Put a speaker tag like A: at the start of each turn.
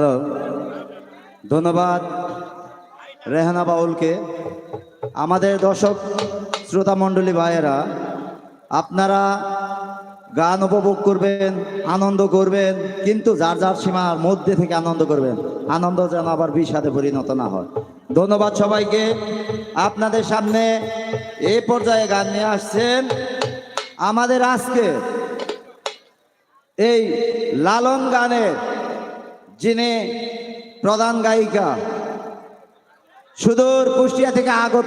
A: Hello. ধন্যবাদ রেহানা বাউলকে। আমাদের দর্শক শ্রোতা মণ্ডলী ভাইয়েরা, আপনারা গান উপভোগ করবেন, আনন্দ করবেন, কিন্তু যার যার সীমার মধ্যে থেকে আনন্দ করবেন, আনন্দ যেন আবার বিষাদে পরিণত না হয়। ধন্যবাদ সবাইকে। আপনাদের সামনে এই পর্যায়ে গান নিয়ে আসছেন আমাদের আজকে এই লালন গানের যিনি প্রধান গায়িকা সুদূর কুষ্টিয়া থেকে আগত